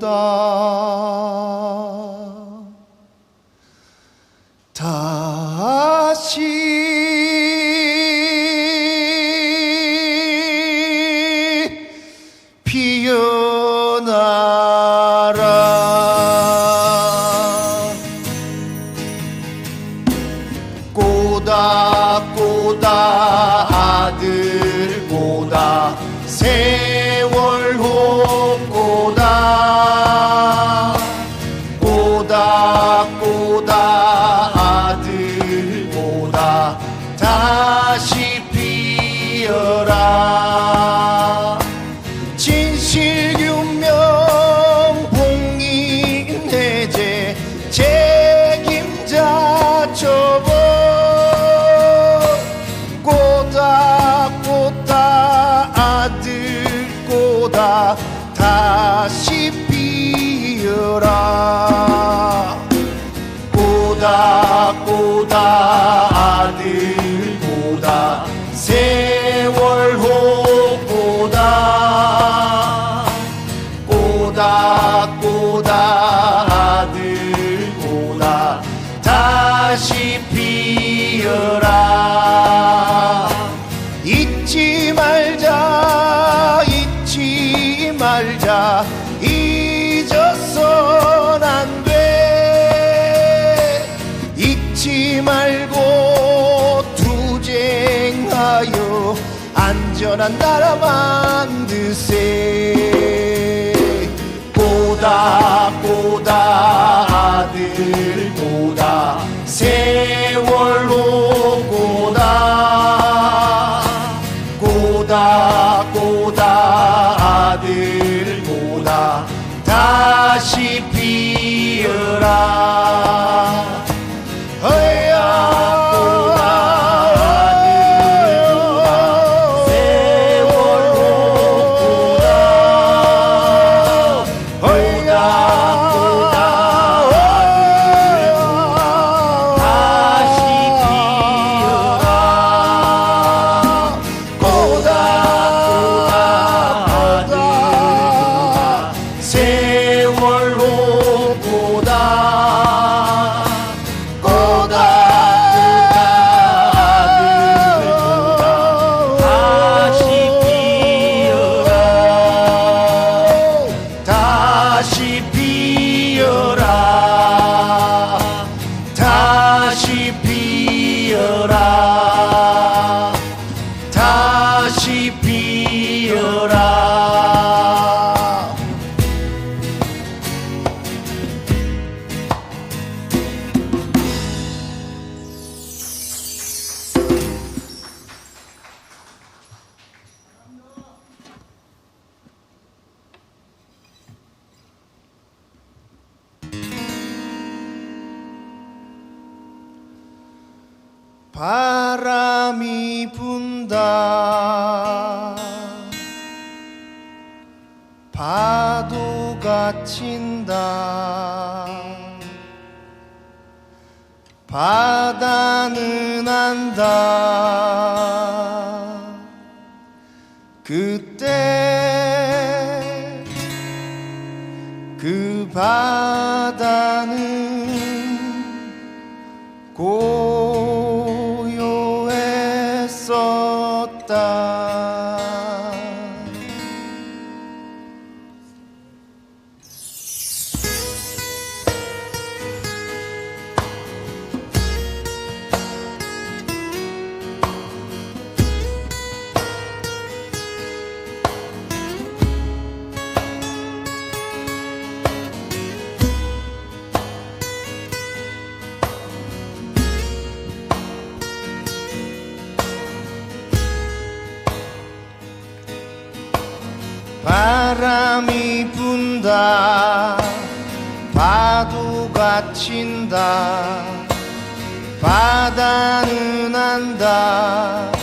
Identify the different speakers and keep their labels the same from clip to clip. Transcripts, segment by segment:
Speaker 1: 보다. 다시 피어라. 보다 보다 아들보다 안전한 나라 만드세. 꼬다 보다 아들.
Speaker 2: andar. 친다 파도가 친다. 바다는 안다.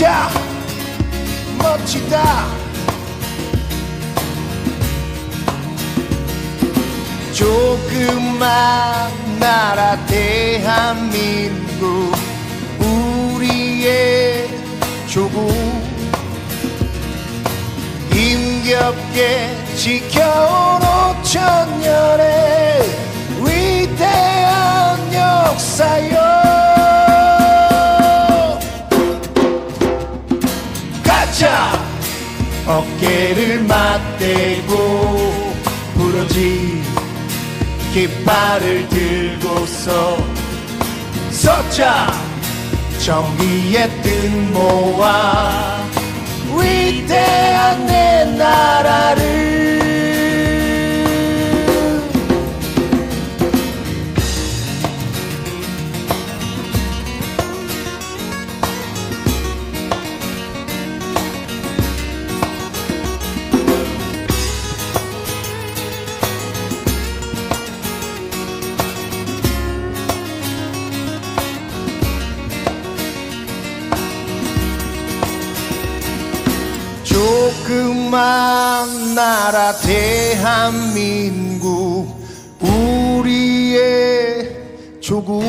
Speaker 2: 진짜 멋지다. 조그만 나라 대한민국 우리의 조국. 힘겹게 지켜온 오천 년의 위대한 역사요 어깨를 맞대고 부러진 깃발을 들고서 서자 정의의 뜻 모아 위대한 내 나라를 대한민국 우리의 조국.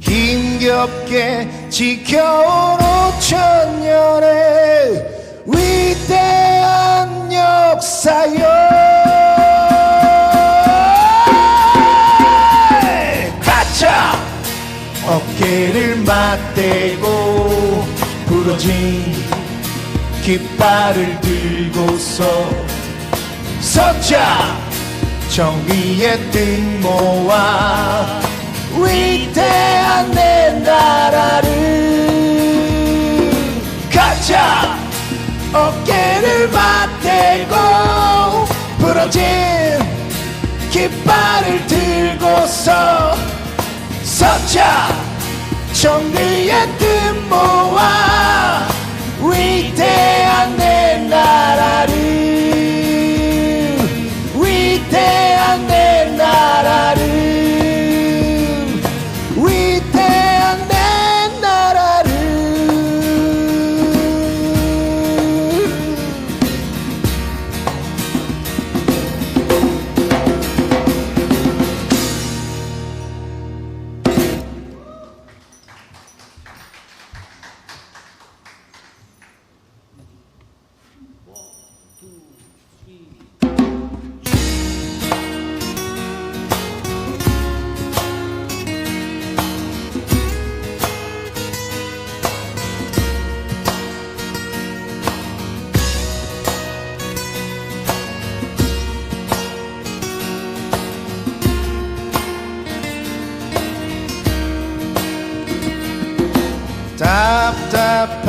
Speaker 2: 힘겹게 지켜온 오천 년의 위대한 역사요 가자 어깨를 맞대고 부러진 깃발을 들고서 서자 정의의 뜻 모아 위대한 내 나라를 가자. 어깨를 맞대고 부러진 깃발을 들고서 서자 정의의 뜻 모아 위대한 내 나라를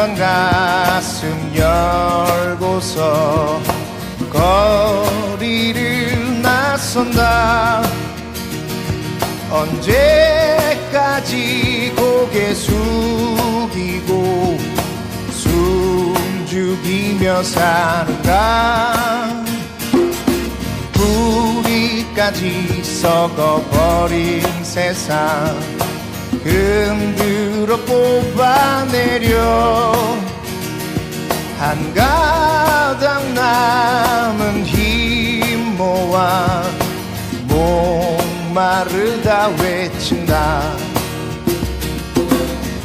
Speaker 2: 답답한 가슴 열고서 거리를 나선다. 언제까지 고개 숙이고 숨 죽이며 사는가? 뿌리까지 썩어버린 세상 흔들어 뽑아내려. 한 가닥 남은 힘 모아 목마르다 외친다.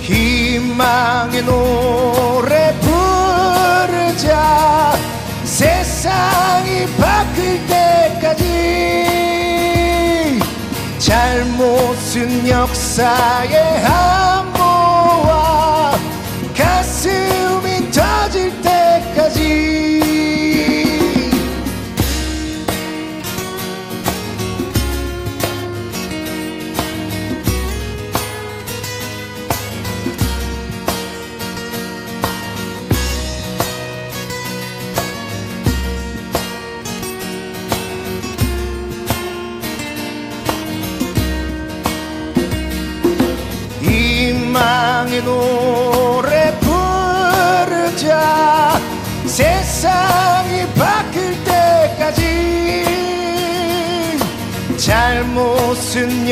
Speaker 2: 희망의 노래 부르자. 세상이 바뀔 때까지 잘못 쓴 역사의 한모와 가슴이 터질 때까지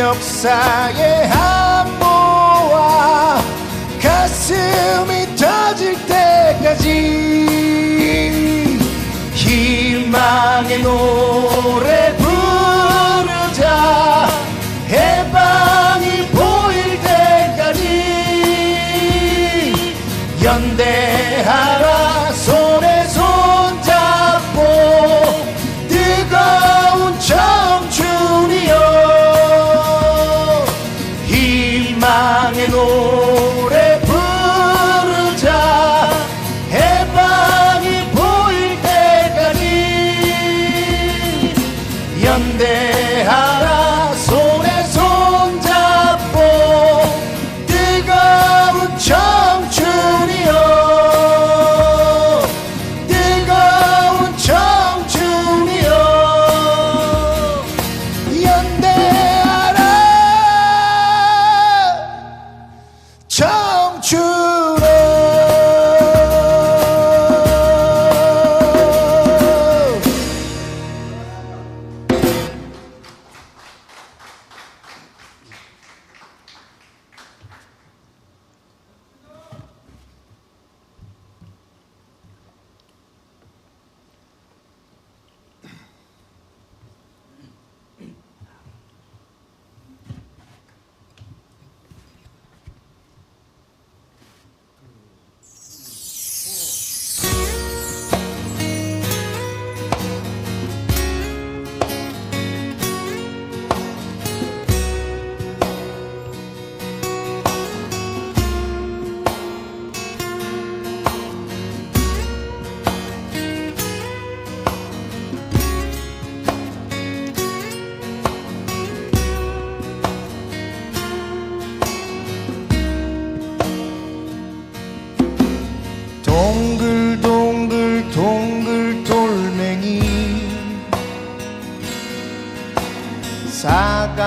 Speaker 2: 역사의 함모와 가슴이 터질 때까지 희망의 노래 부르자 해방이 보일 때까지 연대하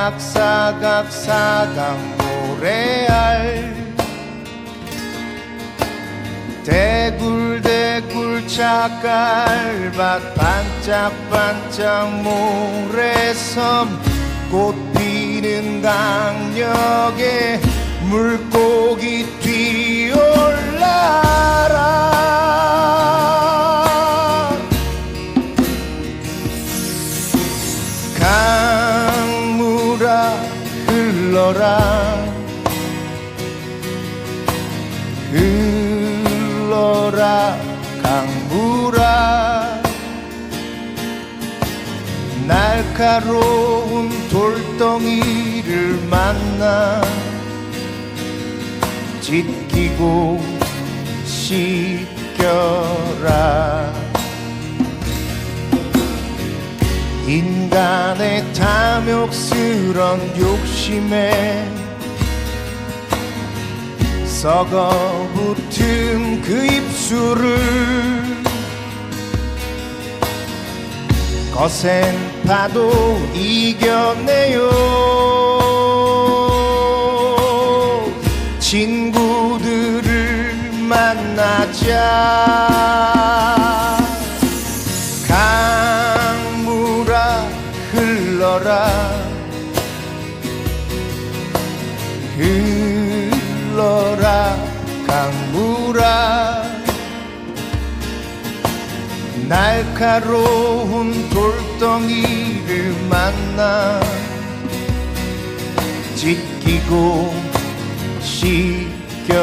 Speaker 2: 사각사각 사각 모래알. 대굴대굴 차깔밭 반짝반짝 모래섬. 꽃 피는 강력에 물고기 뛰어올라라 흘러라. 흘러라 강물아. 날카로운 돌덩이를 만나 찢기고 씻겨라 인간의 탐욕스런 욕심에 썩어붙은 그 입술을 거센 파도 이겨내요. 친구들을 만나자 흘러라. 흘러라 강물아. 날카로운 돌덩이를 만나 찢기고 씻겨라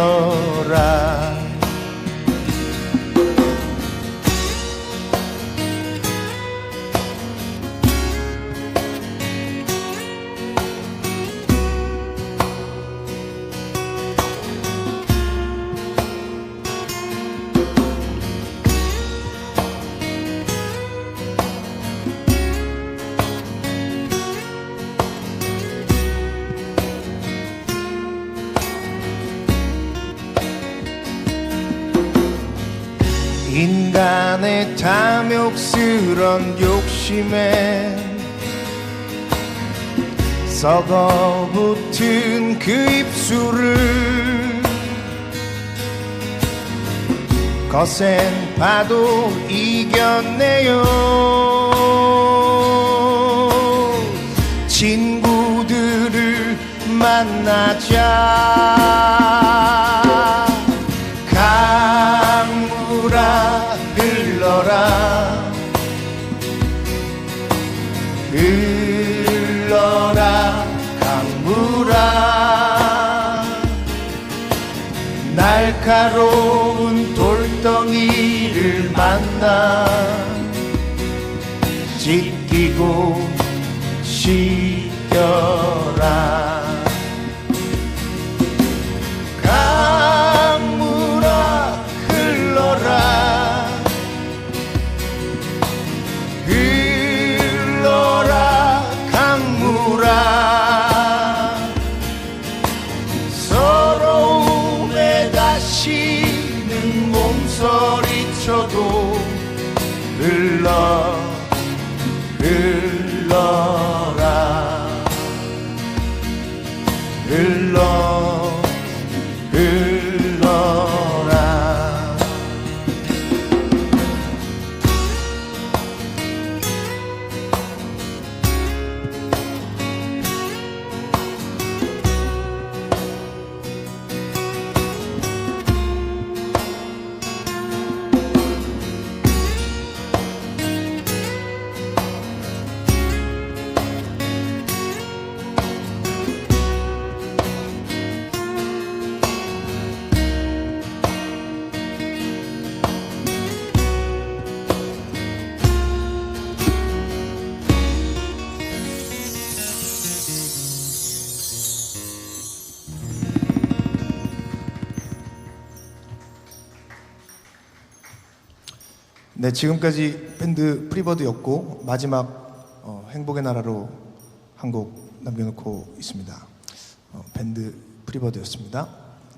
Speaker 2: 그런 욕심에 썩어붙은 그 입술을 거센 파도 이겼네요. 친구들을 만나자. 날카로운 돌덩이를 만나 몸서리쳐도 흘러 네, 지금까지 밴드 프리버드였고 마지막 어, 행복의 나라로 한 곡 남겨놓고 있습니다. 어, 밴드 프리버드였습니다.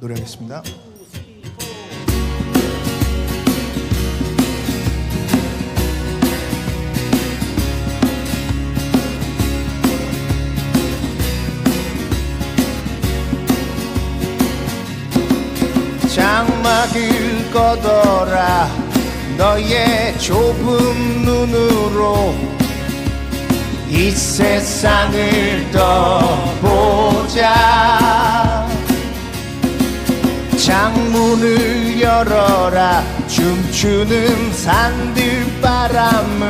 Speaker 2: 노래하겠습니다. 장막을 걷어라 너의 좁은 눈으로 이 세상을 떠보자. 창문을 열어라 춤추는 산들바람을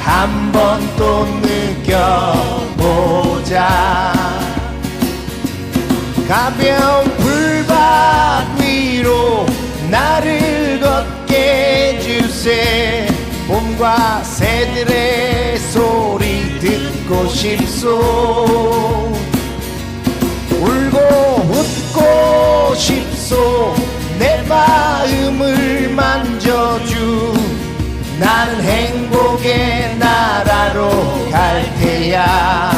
Speaker 2: 한 번 또 느껴보자. 가벼운 불밭 위로 해주세 봄과 새들의 소리 듣고 싶소. 울고 웃고 싶소. 내 마음을 만져주. 나는 행복의 나라로 갈 테야.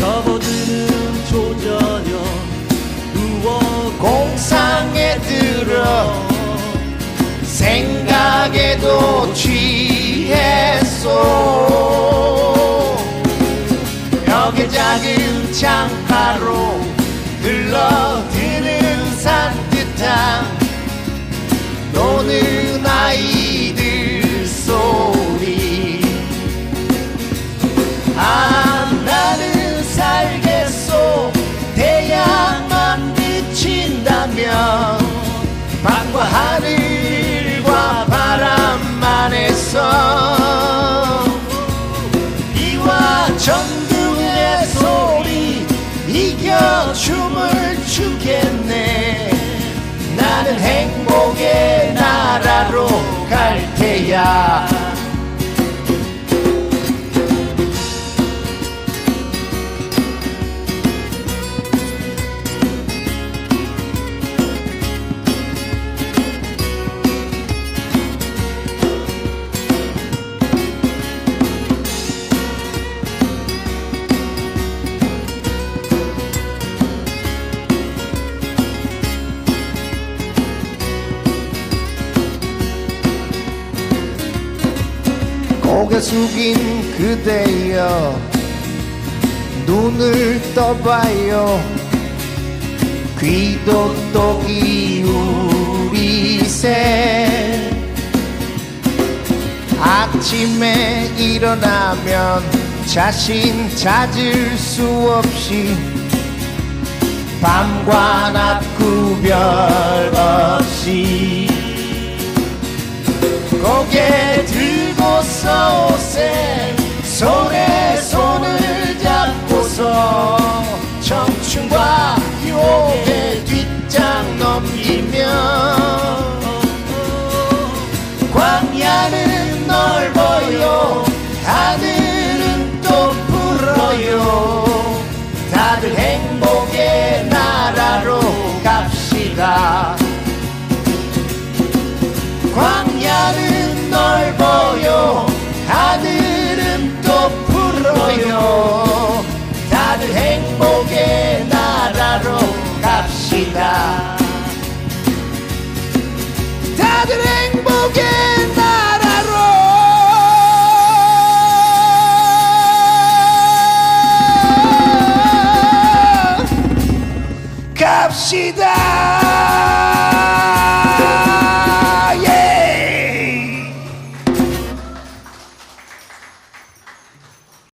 Speaker 1: 접어드는 조저녁 누워
Speaker 2: 공상에 들어 생각에도 취했소. 벽에 작은 창가로 흘러 해서 비와 전등의 소리 이겨 춤을 추겠네. 나는 행복의 나라로 갈 테야 속인 그대여. 눈을 떠봐요. 귀도 떡이 우리 새 아침에 일어나면 자신 찾을 수 없이 밤과 낮 구별 없이 고개 들 어서 오세 손에 손을 잡고서 청춘과 유혹에 나옵니다. 다들 행복의 나라로. 갑시다.